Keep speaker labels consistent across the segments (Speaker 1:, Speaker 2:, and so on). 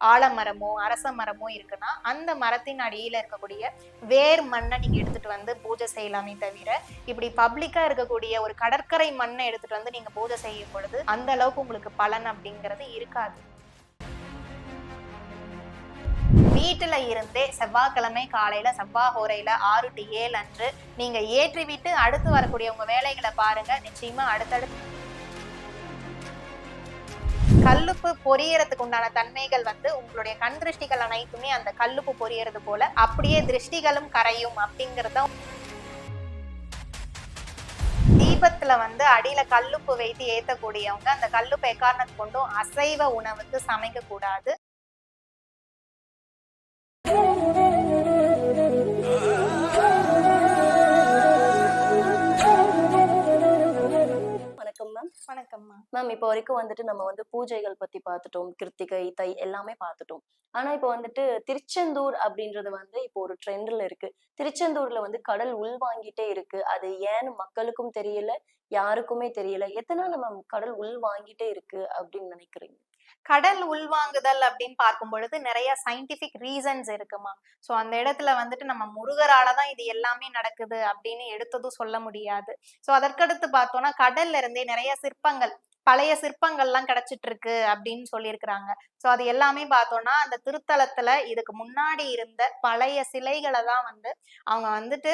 Speaker 1: ஆலமரமோ அரச மரமோ இருக்குன்னா அந்த மரத்தின் அடியில் இருக்கக்கூடிய வேர் மண்ணை நீங்கள் எடுத்துட்டு வந்து பூஜை செய்யலாமே தவிர இப்படி பப்ளிக்காக இருக்கக்கூடிய ஒரு கடற்கரை மண்ணை எடுத்துட்டு வந்து நீங்கள் பூஜை செய்யும் பொழுது அந்த அளவுக்கு உங்களுக்கு பலன் அப்படிங்கிறது இருக்காது. வீட்டில் இருந்தே செவ்வாய்க்கிழமை காலையில் செவ்வாய் ஹோரையில ஆறு டு ஏழு அன்று நீங்கள் ஏற்றி விட்டு அடுத்து வரக்கூடிய உங்கள் வேலைகளை பாருங்கள் நிச்சயமாக அடுத்தடுத்து கல்லுப்பு பொரியறதுக்கு உண்டான தன்மைகள் வந்து உங்களுடைய கண் திருஷ்டிகள் அனைத்துமே அந்த கல்லுப்பு பொரியறது போல அப்படியே திருஷ்டிகளும் கரையும் அப்படிங்கறத தீபத்துல வந்து அடியில கல்லுப்பு வைத்து ஏத்தக்கூடியவங்க அந்த கல்லுப்பு எக்காரணத்து கொண்டும் அசைவ உணவுக்கு சமைக்க கூடாது. வணக்கம்மா.
Speaker 2: மேம் இப்போ வரைக்கும் வந்துட்டு நம்ம வந்து பூஜைகள் பத்தி பார்த்துட்டோம் கிருத்திகை தை எல்லாமே பார்த்துட்டோம் ஆனா இப்போ வந்துட்டு திருச்செந்தூர் அப்படின்றது வந்து இப்போ ஒரு ட்ரெண்ட்ல இருக்கு. திருச்செந்தூர்ல வந்து கடல் உள்வாங்கிட்டே இருக்கு. அது ஏன்னு மக்களுக்கும் தெரியல யாருக்குமே தெரியல? எத்தனால மேம் கடல் உள் வாங்கிட்டே இருக்கு அப்படின்னு நினைக்கிறீங்க?
Speaker 1: கடல் உள்வாங்குதல் அப்படின்னு பார்க்கும் பொழுது நிறைய சயின்டிபிக் ரீசன்ஸ் இருக்குமா? சோ அந்த இடத்துல வந்துட்டு நம்ம முருகரால தான் இது எல்லாமே நடக்குது அப்படின்னு எடுத்ததும் சொல்ல முடியாது. ஸோ அதற்கடுத்து பார்த்தோம்னா கடல்ல இருந்தே நிறைய சிற்பங்கள் பழைய சிற்பங்கள்லாம் கிடைச்சிட்டு இருக்கு அப்படின்னு சொல்லியிருக்கிறாங்க. சோ அது எல்லாமே பார்த்தோம்னா அந்த திருத்தலத்துல இதுக்கு முன்னாடி இருந்த பழைய சிலைகளை தான் வந்து அவங்க வந்துட்டு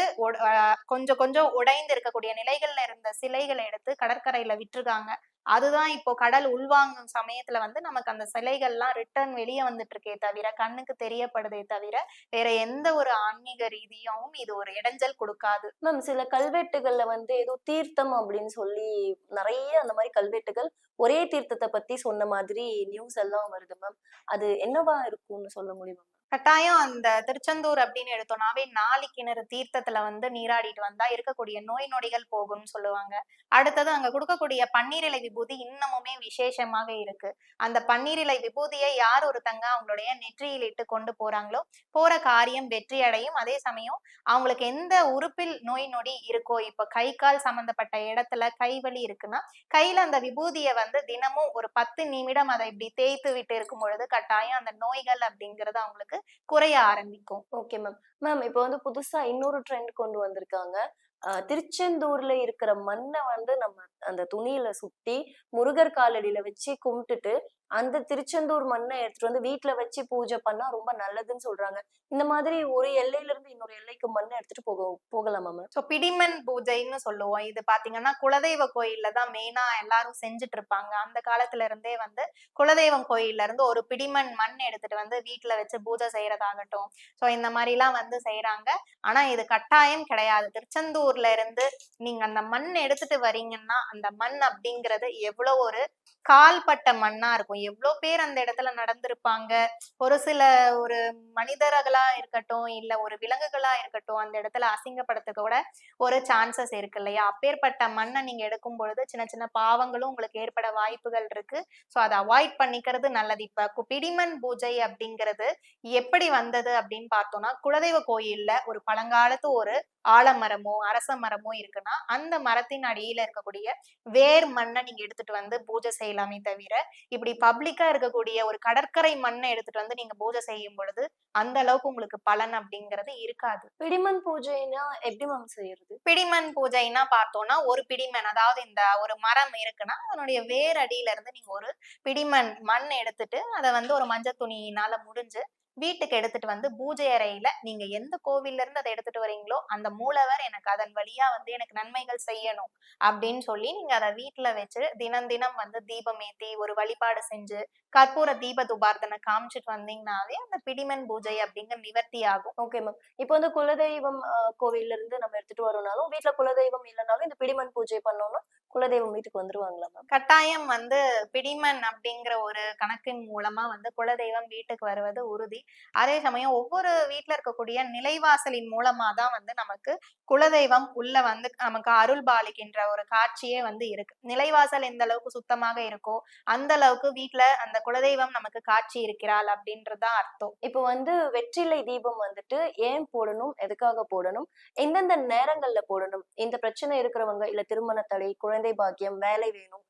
Speaker 1: கொஞ்சம் கொஞ்சம் உடைந்து இருக்கக்கூடிய நிலைகள்ல இருந்த சிலைகளை எடுத்து கடற்கரையில விட்டுருக்காங்க. அதுதான் இப்போ கடல் உள்வாங்கும் சமயத்துல வந்து நமக்கு அந்த சிலைகள்லாம் ரிட்டர்ன் வெளியே வந்துட்டு இருக்கே தவிர கண்ணுக்கு தெரியப்படுதே தவிர வேற எந்த ஒரு ஆன்மீக ரீதியாவும் இது ஒரு இடைஞ்சல் கொடுக்காது.
Speaker 2: மேம் சில கல்வெட்டுகள்ல வந்து ஏதோ தீர்த்தம் அப்படின்னு சொல்லி நிறைய அந்த மாதிரி கல்வெட்டுகள் ஒரே தீர்த்தத்தை பத்தி சொன்ன மாதிரி நியூஸ் எல்லாம் வருது மேம். அது என்னவா இருக்கும்னு சொல்ல முடியுமா
Speaker 1: கட்டாயம் அந்த திருச்செந்தூர் அப்படின்னு எடுத்தோம்னாவே நாலு கிணறு தீர்த்தத்துல வந்து நீராடிட்டு வந்தா இருக்கக்கூடிய நோய் நொடிகள் போகும்னு சொல்லுவாங்க. அடுத்தது அங்க கொடுக்கக்கூடிய பன்னீரிலை விபூதி இன்னமுமே விசேஷமாக இருக்கு. அந்த பன்னீரிலை விபூதியை யார் ஒருத்தங்க அவங்களுடைய நெற்றியில் இட்டு கொண்டு போறாங்களோ போற காரியம் வெற்றி அடையும். அதே சமயம் அவங்களுக்கு எந்த உறுப்பில் நோய் நொடி இருக்கோ இப்ப கை கால் சம்பந்தப்பட்ட இடத்துல கைவலி இருக்குன்னா கையில அந்த விபூதியை வந்து தினமும் ஒரு பத்து நிமிடம் அதை இப்படி தேய்த்து விட்டு இருக்கும் பொழுது கட்டாயம் அந்த நோய்கள் அப்படிங்கிறது அவங்களுக்கு குறைய ஆரம்பிக்கும்.
Speaker 2: ஓகே மேம் மேம் இப்போ வந்து புதுசா இன்னொரு ட்ரெண்ட் கொண்டு வந்திருக்காங்க. ஆஹ் திருச்செந்தூர்ல இருக்கிற மண்ணை வந்து நம்ம அந்த துணியில சுத்தி முருகர் காலடியில வச்சு கும்பிட்டுட்டு அந்த திருச்செந்தூர் மண்ணை எடுத்துட்டு வந்து வீட்டுல வச்சு பூஜை பண்ணா ரொம்ப நல்லதுன்னு சொல்றாங்க. இந்த மாதிரி ஒரு எல்லையில இருந்து இன்னொரு எல்லைக்கு மண்ணை எடுத்துட்டு போக போகலாமா மேம்
Speaker 1: சோ பிடிமன் பூஜைன்னு சொல்லுவோம். இது பாத்தீங்கன்னா குலதெய்வ கோயில்ல தான் மெயினா எல்லாரும் செஞ்சுட்டு இருப்பாங்க. அந்த காலத்துல இருந்தே வந்து குலதெய்வம் கோயில்ல இருந்து ஒரு பிடிமண் மண் எடுத்துட்டு வந்து வீட்டுல வச்சு பூஜை செய்யறதாகட்டும். சோ இந்த மாதிரி எல்லாம் வந்து செய்யறாங்க ஆனா இது கட்டாயம் கிடையாது. திருச்செந்தூர்ல இருந்து நீங்க அந்த மண் எடுத்துட்டு வரீங்கன்னா அந்த மண் அப்படிங்கிறது எவ்வளவு ஒரு கால்பட்ட மண்ணா இருக்கும். எவ்வளவு பேர் அந்த இடத்துல நடந்திருப்பாங்க? ஒரு சில ஒரு மனிதர்களா இருக்கட்டும் இல்ல ஒரு விலங்குகளா இருக்கட்டும் அந்த இடத்துல அசிங்கப்படுத்த கூட ஒரு சான்சஸ் இருக்கு இல்லையா? அப்பேற்பட்ட மண்ணை நீங்க எடுக்கும் பொழுது சின்ன சின்ன பாவங்களும் உங்களுக்கு ஏற்பட வாய்ப்புகள் இருக்கு. ஸோ அதை அவாய்ட் பண்ணிக்கிறது நல்லது. இப்ப பிடிமன் பிடிமண் பூஜை அப்படிங்கிறது எப்படி வந்தது அப்படின்னு பார்த்தோம்னா குலதெய்வ கோயில்ல ஒரு பழங்காலத்து ஒரு ஆலமரமோ அரச மரமோ இருக்குன்னா அந்த மரத்தின் அடியில இருக்கக்கூடிய வேர் மண்ணை நீங்க எடுத்துட்டு வந்து பூஜை செய்யலாமே. தவிர இப்படி பப்ளிக்கா இருக்கக்கூடிய ஒரு கடற்கரை மண்ணை எடுத்துட்டு வந்து நீங்க பூஜை செய்யும் பொழுது அந்த அளவுக்கு உங்களுக்கு பலன் அப்படிங்கிறது இருக்காது.
Speaker 2: பிடிமன் பூஜைனா எப்படி மேம் செய்யறது?
Speaker 1: பிடிமண் பூஜைன்னா பார்த்தோம்னா ஒரு பிடிமண் அதாவது இந்த ஒரு மரம் இருக்குன்னா அதனுடைய வேர் அடியில இருந்து நீங்க ஒரு பிடிமண் மண் எடுத்துட்டு அதை வந்து ஒரு மஞ்சள் துணியினால முடிஞ்சு வீட்டுக்கு எடுத்துட்டு வந்து பூஜை அறையில நீங்க எந்த கோவில்ல இருந்து அதை எடுத்துட்டு வரீங்களோ அந்த மூலவர் எனக்கு அதன் வழியா வந்து எனக்கு நன்மைகள் செய்யணும் அப்படின்னு சொல்லி நீங்க அதை வீட்டுல வச்சு தினம் தினம் வந்து தீபம் ஏத்தி ஒரு வழிபாடு செஞ்சு கற்பூர தீப துபார்த்தனை காமிச்சிட்டு வந்தீங்கன்னாவே அந்த பிடிமண் பூஜை அப்படிங்கிற நிவர்த்தி ஆகும்.
Speaker 2: ஓகே மேம் இப்போ வந்து குலதெய்வம் கோவில்ல இருந்து நம்ம எடுத்துட்டு வரோம்னாலும் வீட்ல குலதெய்வம் இல்லைனாலும் இந்த பிடிமன் பூஜை பண்ணோம்னா குலதெய்வம் வீட்டுக்கு வந்துருவாங்களா மேம்
Speaker 1: கட்டாயம் வந்து பிடிமன் அப்படிங்கிற ஒரு கணக்கின் மூலமா வந்து குலதெய்வம் வீட்டுக்கு வருவது உறுதி. அதே சமயம் ஒவ்வொரு வீட்டில் இருக்கக்கூடிய நிலைவாசலின் மூலமா தான் வந்து நமக்கு குலதெய்வம் உள்ள வந்து நமக்கு அருள் பாலிக்கின்ற ஒரு காட்சியே வந்து இருக்கு. நிலைவாசல் எந்த அளவுக்கு சுத்தமாக இருக்கோ அந்த அளவுக்கு வீட்டுல அந்த குலதெய்வம் நமக்கு காட்சி இருக்கிறாள் அப்படின்றதுதான் அர்த்தம்.
Speaker 2: இப்போ வந்து வெற்றிலை தீபம் வந்துட்டு ஏன் போடணும்? எதுக்காக போடணும்? எந்தெந்த நேரங்கள்ல போடணும்? இந்த பிரச்சனை இருக்கிறவங்க இல்ல திருமண தடை குழந்தை பாக்கியம் வேலை வேணும்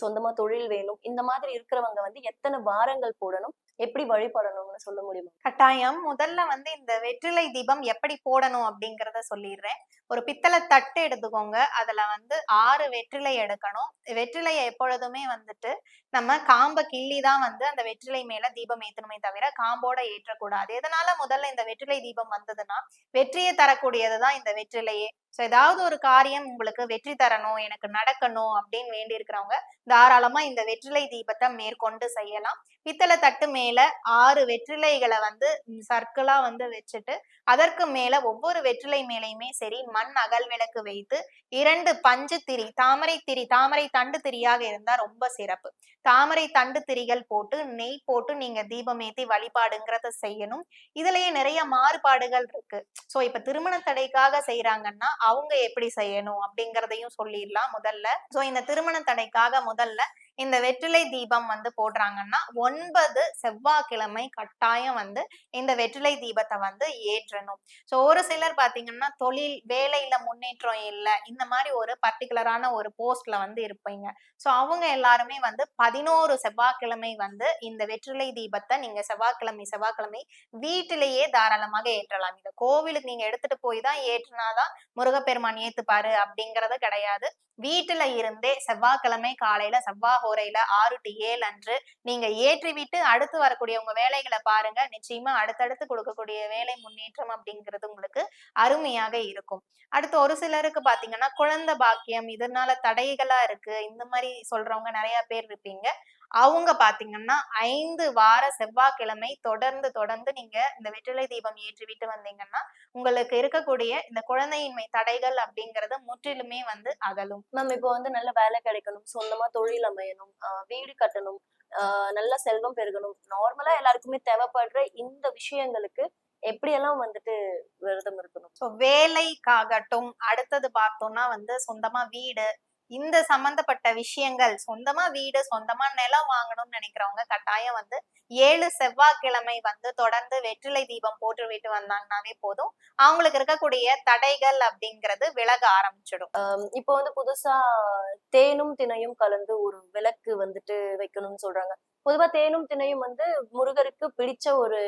Speaker 2: சொந்தமா தொழில் வேணும். இந்த மாதிரி இருக்கிறவங்க வந்து எத்தனை வாரங்கள் போடணும்? எப்படி வழிபடணும்னு சொல்ல முடியுமா?
Speaker 1: கட்டாயம். முதல்ல வந்து இந்த வெற்றிலை தீபம் எப்படி போடணும் அப்படிங்கறத சொல்லிடுறேன். ஒரு பித்தளை தட்டு எடுத்துக்கோங்க. அதுல வந்து ஆறு வெற்றிலை எடுக்கணும். வெற்றிலையை எப்பொழுதுமே வந்துட்டு நம்ம காம்ப கிள்ளி தான் வந்து அந்த வெற்றிலை மேல தீபம் ஏத்தணுமே தவிர காம்போட ஏற்றக்கூடாது. எதனால முதல்ல இந்த வெற்றிலை தீபம் வந்ததுன்னா வெற்றியை தரக்கூடியதுதான் இந்த வெற்றிலையே. ஸோ ஏதாவது ஒரு காரியம் உங்களுக்கு வெற்றி தரணும் எனக்கு நடக்கணும் அப்படின்னு வேண்டி இருக்கிறவங்க தாராளமா இந்த வெற்றிலை தீபத்தை மேற்கொண்டு செய்யலாம். பித்தளை தட்டு மேல ஆறு வெற்றிலைகளை வந்து சர்க்கிளா வந்து வச்சுட்டு அதற்கு மேல ஒவ்வொரு வெற்றிலை மேலையுமே சரி மண் அகல் விளக்கு வைத்து இரண்டு பஞ்சு திரி தாமரை திரி தாமரை தண்டு திரியாக இருந்தா ரொம்ப சிறப்பு. தாமரை தண்டு திரிகள் போட்டு நெய் போட்டு நீங்க தீபம் ஏத்தி வழிபாடுங்கிறத செய்யணும். இதுலயே நிறைய மாறுபாடுகள் இருக்கு. சோ இப்ப திருமண தடைக்காக செய்யறாங்கன்னா அவங்க எப்படி செய்யணும் அப்படிங்கறதையும் சொல்லிடலாம் முதல்ல. சோ இந்த திருமண தடைக்காக முதல்ல இந்த வெற்றிலை தீபம் வந்து போடுறாங்கன்னா ஒன்பது செவ்வாய்க்கிழமை கட்டாயம் வந்து இந்த வெற்றிலை தீபத்தை வந்து ஏற்றணும். ஸோ ஒரு சிலர் பாத்தீங்கன்னா தொழில் வேலையில முன்னேற்றம் இல்லை இந்த மாதிரி ஒரு பர்டிகுலரான ஒரு போஸ்ட்ல வந்து இருப்பீங்க. ஸோ அவங்க எல்லாருமே வந்து பதினோரு செவ்வாய்க்கிழமை வந்து இந்த வெற்றிலை தீபத்தை நீங்க செவ்வாய்க்கிழமை செவ்வாய்க்கிழமை வீட்டிலேயே தாராளமாக ஏற்றலாம். இந்த கோவிலுக்கு நீங்க எடுத்துட்டு போய் தான் ஏற்றினாதான் முருகப்பெருமான் ஏத்துப்பாரு அப்படிங்கறது கிடையாது. வீட்டுல இருந்தே செவ்வாய்க்கிழமை காலையில செவ்வாய் ஹோரையில ஆறு டு ஏழு அன்று நீங்க ஏற்றி விட்டு அடுத்து வரக்கூடிய உங்க வேலைகளை பாருங்க. நிச்சயமா அடுத்தடுத்து கொடுக்கக்கூடிய வேலை முன்னேற்றம் அப்படிங்கிறது உங்களுக்கு அருமையாக இருக்கும். அடுத்து ஒரு சிலருக்கு பாத்தீங்கன்னா குழந்தை பாக்கியம் இதனால தடைகளா இருக்கு. இந்த மாதிரி சொல்றவங்க நிறைய பேர் இருப்பீங்க. அவங்க பாத்தீங்கன்னா ஐந்து வார செவ்வாய்க்கிழமை தொடர்ந்து தொடர்ந்து நீங்க இந்த வெற்றிலை தீபம் ஏற்றி விட்டு வந்தீங்கன்னா உங்களுக்கு இருக்கக்கூடிய இந்த குழந்தையின்மை தடைகள் அப்படிங்கறது முற்றிலுமே வந்து அகலும்.
Speaker 2: மேம் இப்போ வந்து நல்ல வேலை கிடைக்கணும் சொந்தமா தொழில் அமையணும் வீடு கட்டணும் நல்ல செல்வம் பெருகணும். நார்மலா எல்லாருக்குமே தேவைப்படுற இந்த விஷயங்களுக்கு எப்படியெல்லாம் வந்துட்டு விரதம் இருக்கணும்?
Speaker 1: ஸோ வேலைக்காகட்டும் அடுத்தது பார்த்தோம்னா வந்து சொந்தமா வீடு இந்த சம்பந்தப்பட்ட விஷயங்கள் சொந்தமா வீடு சொந்தமா நிலம் வாங்கணும்னு நினைக்கிறவங்க கட்டாயம் வந்து ஏழு செவ்வாய்க்கிழமை வந்து தொடர்ந்து வெற்றிலை தீபம் போட்டு விட்டு வந்தாங்கனாவே போதும். அவங்களுக்கு இருக்கக்கூடிய தடைகள் அப்படிங்கிறது விலக ஆரம்பிச்சிடும்.
Speaker 2: ஆஹ் இப்போ வந்து புதுசா தேனும் திணையும் கலந்து ஒரு விளக்கு வந்துட்டு வைக்கணும்னு சொல்றாங்க. பொதுவா தேனும் திணையும் வந்து முருகருக்கு பிடிச்ச ஒரு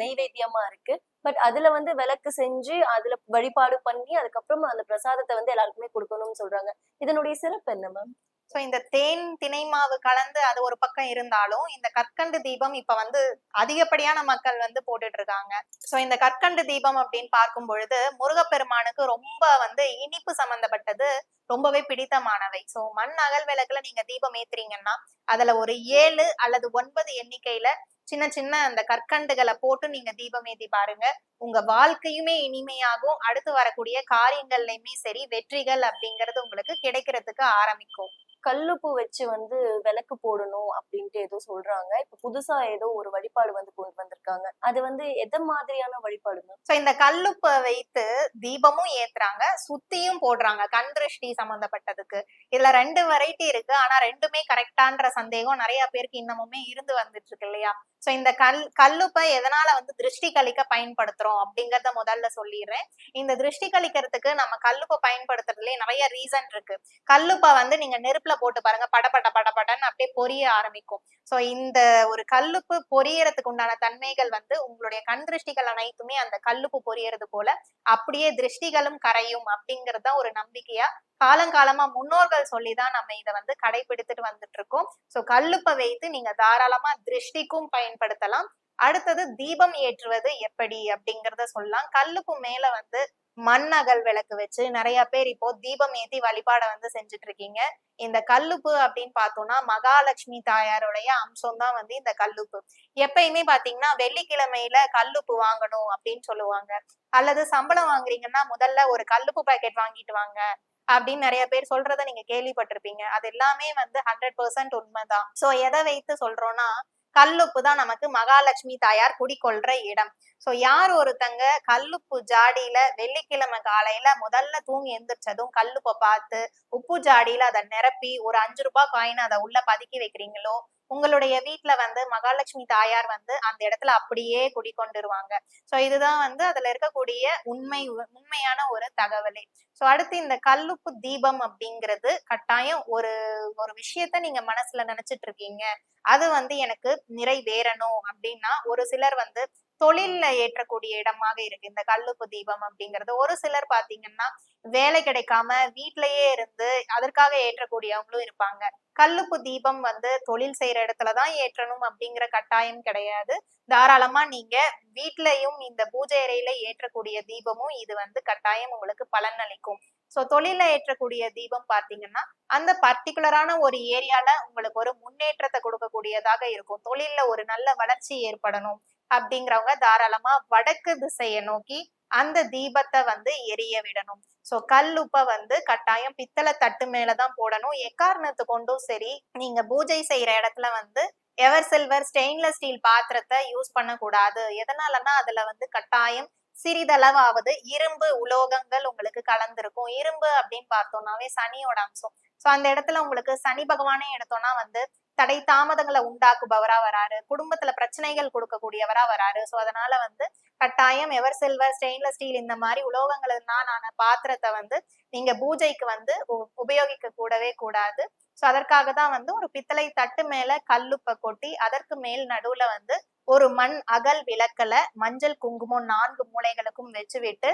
Speaker 2: நெய்வேத்தியமா இருக்கு. பட் அதுல வந்து விளக்கு செஞ்சு அதுல வழிபாடு பண்ணி அதுக்கப்புறம் அந்த பிரசாதத்தை வந்து எல்லாருக்குமே கொடுக்கணும்னு சொல்றாங்க. இதனுடைய சிறப்பு என்ன மேம்
Speaker 1: ஸோ இந்த தேன் திணை மாவு கலந்து அது ஒரு பக்கம் இருந்தாலும் இந்த கற்கண்டு தீபம் இப்ப வந்து அதிகப்படியான மக்கள் வந்து போட்டுட்டு இருக்காங்க சோ இந்த கற்கண்டு தீபம் அப்படின்னு பார்க்கும் பொழுது முருகப்பெருமானுக்கு ரொம்ப வந்து இனிப்பு சம்பந்தப்பட்டது ரொம்பவே பிடித்தமானவை. சோ மண் அகல் விளக்குல நீங்க தீபம் ஏத்துறீங்கன்னா அதுல ஒரு ஏழு அல்லது ஒன்பது எண்ணிக்கையில சின்ன சின்ன அந்த கற்கண்டுகளை போட்டு நீங்க தீபம் ஏத்தி பாருங்க. உங்க வாழ்க்கையுமே இனிமையாகும். அடுத்து வரக்கூடிய காரியங்கள்லயுமே சரி வெற்றிகள் அப்படிங்கிறது உங்களுக்கு கிடைக்கிறதுக்கு ஆரம்பிக்கும்.
Speaker 2: கல்லுப்பு வச்சு வந்து விளக்கு போடணும் அப்படின்ட்டு ஏதோ சொல்றாங்க. இப்ப புதுசா ஏதோ ஒரு வழிபாடு வந்து கொண்டு வந்திருக்காங்க. அது வந்து எந்த மாதிரியான வழிபாடு
Speaker 1: சோ இந்த கல்லுப்பை வைத்து தீபமும் ஏத்துறாங்க சுத்தியும் போடுறாங்க கண் திருஷ்டி சம்பந்தப்பட்டதுக்கு. இதுல ரெண்டு வெரைட்டி இருக்கு. ஆனா ரெண்டுமே கரெக்டான்ற சந்தேகம் நிறைய பேருக்கு இன்னமுமே இருந்து வந்துட்டு இருக்கு இல்லையா? சோ இந்த கல் கல்லுப்பை எதனால வந்து திருஷ்டி கழிக்க பயன்படுத்துறோம் அப்படிங்கறத முதல்ல சொல்லிடுறேன். இந்த திருஷ்டி கழிக்கிறதுக்கு நம்ம கல்லுப்பை பயன்படுத்துறதுலயே நிறைய ரீசன் இருக்கு. கல்லுப்பை வந்து நீங்க நெருப்பு அடுப்புல போட்டு பாருங்க படபட படபடன்னு அப்படியே பொரிய ஆரம்பிக்கும். சோ இந்த ஒரு கல்லுப்பு பொரியறதுக்கு உண்டான தன்மைகள் வந்து உங்களுடைய கண் திருஷ்டிகள் அனைத்துமே அந்த கல்லுப்பு பொரியறது போல அப்படியே திருஷ்டிகளும் கரையும் அப்படிங்கிறது தான் ஒரு நம்பிக்கையா காலங்காலமா முன்னோர்கள் சொல்லிதான் நம்ம இதை வந்து கடைபிடித்துட்டு வந்துட்டு இருக்கோம். சோ கல்லுப்பை வைத்து நீங்க தாராளமா திருஷ்டிக்கும் பயன்படுத்தலாம். அடுத்தது தீபம் ஏற்றுவது எப்படி அப்படிங்கறத சொல்லலாம். கல்லுப்பு மேல வந்து மண் அகல் விளக்கு வச்சு நிறைய பேர் இப்போ தீபம் ஏத்தி வழிபாட வந்து செஞ்சுட்டு இருக்கீங்க இந்த கல்லுப்பு அப்படின்னு பார்த்தோம்னா மகாலட்சுமி தாயாருடைய அம்சம் தான் வந்து இந்த கல்லுப்பு. எப்பயுமே பாத்தீங்கன்னா வெள்ளிக்கிழமையில கல்லுப்பு வாங்கணும் அப்படின்னு சொல்லுவாங்க. அல்லது சம்பளம் வாங்குறீங்கன்னா முதல்ல ஒரு கல்லுப்பு பாக்கெட் வாங்கிட்டு வாங்க அப்படின்னு நிறைய பேர் சொல்றத நீங்க கேள்விப்பட்டிருப்பீங்க. அது எல்லாமே வந்து ஹண்ட்ரட் பர்சன்ட் உண்மைதான். சோ எதை வைத்து சொல்றோம்னா கல்லுப்பு தான் நமக்கு மகாலட்சுமி தாயார் குடிக்கொள்ற இடம். சோ யார் ஒருத்தங்க கல்லுப்பு ஜாடியில வெள்ளிக்கிழமை காலையில முதல்ல தூங்கி எந்திரிச்சதும் கல்லுப்பை பார்த்து உப்பு ஜாடியில அதை நிரப்பி ஒரு அஞ்சு ரூபாய் காயின் அதை உள்ள பதுக்கி வைக்கிறீங்களோ? உங்களுடைய வீட்டுல வந்து மகாலட்சுமி தாயார் வந்து அந்த இடத்துல அப்படியே குடிக்கொண்டுருவாங்க. சோ இதுதான் வந்து அதுல இருக்கக்கூடிய உண்மை உண்மையான ஒரு தகவலே. சோ அடுத்து இந்த கல்லுப்பு தீபம் அப்படிங்கிறது கட்டாயம் ஒரு ஒரு விஷயத்த நீங்க மனசுல நினைச்சிட்டு இருக்கீங்க. அது வந்து எனக்கு நிறைவேறணும் அப்படின்னா ஒரு சிலர் வந்து தொழில்ல ஏற்றக்கூடிய இடமாக இருக்கு. இந்த கல்லுப்பு தீபம் அப்படிங்கிறது. ஒரு சிலர் பாத்தீங்கன்னா வேலை கிடைக்காம வீட்லயே இருந்து அதற்காக ஏற்றக்கூடியவங்களும் இருப்பாங்க. கல்லுப்பு தீபம் வந்து தொழில் செய்யற இடத்துலதான் ஏற்றணும் அப்படிங்கிற கட்டாயம் கிடையாது. தாராளமா நீங்க வீட்லயும் இந்த பூஜை அறையில ஏற்றக்கூடிய தீபமும் இது வந்து கட்டாயம் உங்களுக்கு பலன் அளிக்கும். சோ தொழில ஏற்றக்கூடிய தீபம் பாத்தீங்கன்னா அந்த பர்டிகுலரான ஒரு ஏரியால உங்களுக்கு ஒரு முன்னேற்றத்தை கொடுக்கக்கூடியதாக இருக்கும். தொழில்ல ஒரு நல்ல வளர்ச்சி ஏற்படணும். அப்படிங்கிறவங்க தாராளமா வடக்கு திசையை நோக்கி அந்த தீபத்தை வந்து எரிய விடணும். சோ கல் உப்ப வந்து கட்டாயம் பித்தளை தட்டு மேலதான் போடணும். எக்காரணத்து கொண்டும் சரி நீங்க பூஜை செய்யற இடத்துல வந்து எவர் சில்வர் ஸ்டெயின்லெஸ் ஸ்டீல் பாத்திரத்தை யூஸ் பண்ணக்கூடாது. எதனாலன்னா அதுல வந்து கட்டாயம் சிறிதளவாவது இரும்பு உலோகங்கள் உங்களுக்கு கலந்திருக்கும். இரும்பு அப்படின்னு பார்த்தோம்னாவே சனியோட அம்சம். சோ அந்த இடத்துல உங்களுக்கு சனி பகவானே எடுத்தோம்னா வந்து தடை தாமதங்களை உண்டாக்குபவரா வராரு. குடும்பத்துல பிரச்சனைகள் கொடுக்கக்கூடியவரா வராரு. சோ அதனால வந்து கட்டாயம் எவர் சில்வர் ஸ்டெயின்லெஸ் ஸ்டீல் இந்த மாதிரி உலோகங்கள்னான பாத்திரத்தை வந்து நீங்க பூஜைக்கு வந்து உ- உபயோகிக்க கூடவே கூடாது. சோ அதற்காக தான் வந்து ஒரு பித்தளை தட்டு மேல கல்லுப்பை கொட்டி அதற்கு மேல் நடுவுல வந்து ஒரு மண் அகல் விளக்கல மஞ்சள் குங்குமம் நான்கு மூலைகளுக்கும் வச்சு விட்டு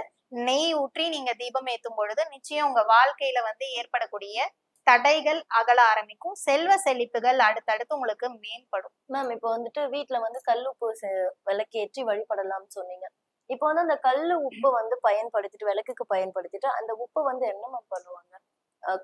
Speaker 1: நெய் ஊற்றி நீங்க தீபம் ஏத்தும் பொழுது நிச்சயம் உங்க வாழ்க்கையில வந்து ஏற்படக்கூடிய தடைகள் அகல ஆரம்பிக்கும். செல்வ செழிப்புகள் அடுத்தடுத்து உங்களுக்கு மேம்படும்.
Speaker 2: மேம் இப்போ வந்துட்டு வீட்ல வந்து கல்லுப்பு செ- விளக்கேற்றி வழிபடலாம்னு சொன்னீங்க. இப்போ வந்து அந்த கல்லு உப்பு வந்து பயன்படுத்திட்டு விளக்குக்கு பயன்படுத்திட்டு அந்த உப்பை வந்து என்ன மேம் பண்ணுவாங்க?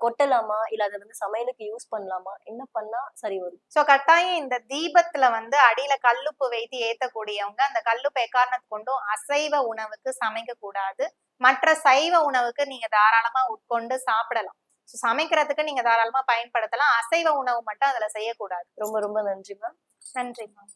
Speaker 2: கொட்டலாமா? இல்ல அதை வந்து சமையலுக்கு யூஸ் பண்ணலாமா? என்ன பண்ணா சரி வரும்?
Speaker 1: சோ கட்டாயம் இந்த தீபத்துல வந்து அடியில கல்லுப்பு வைத்து ஏத்தக்கூடியவங்க அந்த கல்லுப்பு எக்காரணத்து கொண்டும் அசைவ உணவுக்கு சமைக்க கூடாது மற்ற சைவ உணவுக்கு நீங்க தாராளமா உட்கொண்டு சாப்பிடலாம். So, சமைக்கிறதுக்கு நீங்க தாராளமா பயன்படுத்தலாம். அசைவ உணவு மட்டும் அதுல செய்யக்கூடாது.
Speaker 2: ரொம்ப ரொம்ப நன்றி மேம்
Speaker 1: நன்றி மேம்